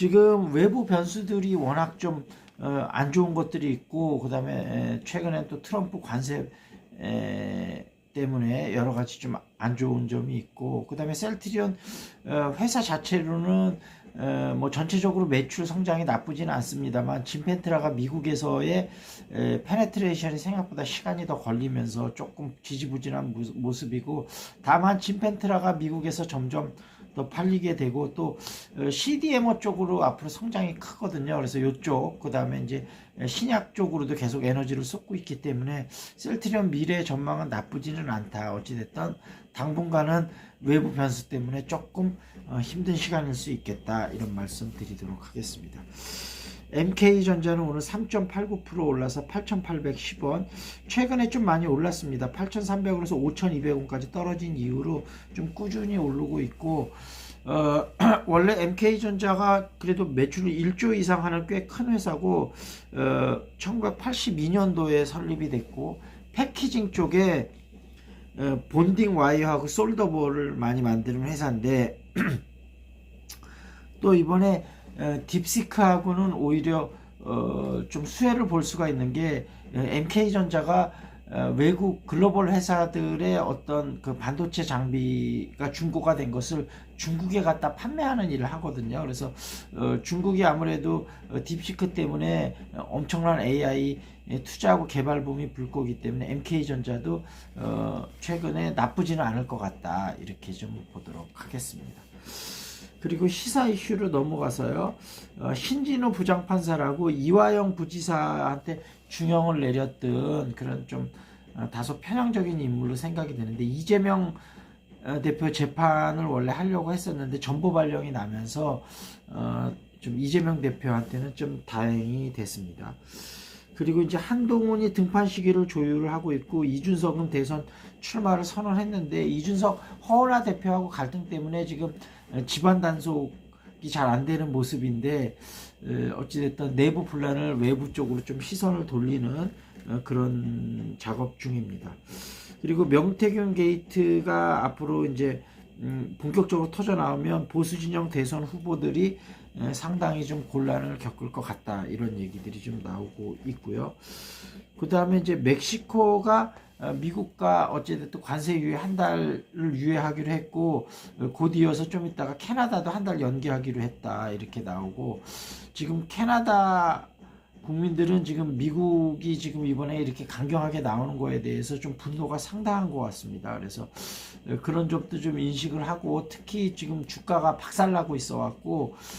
지금 외부 변수들이 워낙 좀 안 좋은 것들이 있고 그 다음에 최근엔 또 트럼프 관세 에, 때문에 여러 가지 좀 안 좋은 점이 있고 그 다음에 셀트리온 어, 회사 자체로는 어, 뭐 전체적으로 매출 성장이 나쁘지는 않습니다만 진펜트라가 미국에서의 에, 페네트레이션이 생각보다 시간이 더 걸리면서 조금 지지부진한 무- 모습이고 다만 진펜트라가 미국에서 점점 더 팔리게 되고 또 어, CDMO 쪽으로 앞으로 성장이 크거든요. 그래서 이쪽 그다음에 이제 신약 쪽으로도 계속 에너지를 쏟고 있기 때문에 셀트리온 미래 전망은 나쁘지는 않다. 어찌됐든 당분간은 외부 변수 때문에 조금 어, 힘든 시간일 수 있겠다. 이런 말씀 드리도록 하겠습니다. MK전자는 오늘 3.89% 올라서 8,810원. 최근에 좀 많이 올랐습니다. 8,300원에서 5,200원까지 떨어진 이후로 좀 꾸준히 오르고 있고, 어, 원래 MK전자가 그래도 매출을 1조 이상 하는 꽤 큰 회사고, 어, 1982년도에 설립이 됐고, 패키징 쪽에 어, 본딩 와이어하고 솔더볼을 많이 만드는 회사인데, 또 이번에 어, 딥시크하고는 오히려 어, 좀 수혜를 볼 수가 있는 게 MK전자가 어, 외국 글로벌 회사들의 어떤 그 반도체 장비가 중고가 된 것을 중국에 갖다 판매하는 일을 하거든요. 그래서 어, 중국이 아무래도 어, 딥시크 때문에 엄청난 AI 에 투자하고 개발 붐이 불 거기 때문에 MK전자도 어, 최근에 나쁘지는 않을 것 같다 이렇게 좀 보도록 하겠습니다. 그리고 시사 이슈로 넘어가서요. 어, 신진우 부장판사라고 이화영 부지사한테 중형을 내렸던 그런 좀 어, 다소 편향적인 인물로 생각이 되는데 이재명 어, 대표 재판을 원래 하려고 했었는데 전보 발령이 나면서 어, 좀 이재명 대표한테는 좀 다행이 됐습니다. 그리고 이제 한동훈이 등판 시기를 조율을 하고 있고 이준석은 대선 출마를 선언했는데 이준석 허은하 대표하고 갈등 때문에 지금 집안 단속이 잘 안 되는 모습인데 어, 어찌됐든 내부 분란을 외부 쪽으로 좀 시선을 돌리는 어, 그런 작업 중입니다. 그리고 명태균 게이트가 앞으로 이제 음, 본격적으로 터져 나오면 보수 진영 대선 후보들이 에, 상당히 좀 곤란을 겪을 것 같다 이런 얘기들이 좀 나오고 있고요. 그 다음에 이제 멕시코가 어, 미국과 어찌됐든 관세 유예 한 달을 유예하기로 했고 어, 곧 이어서 좀 있다가 캐나다도 한 달 연기하기로 했다 이렇게 나오고 지금 캐나다 국민들은 지금 미국이 지금 이번에 이렇게 강경하게 나오는 거에 대해서 좀 분노가 상당한 것 같습니다. 그래서 어, 그런 점도 좀 인식을 하고 특히 지금 주가가 박살나고 있어 갖고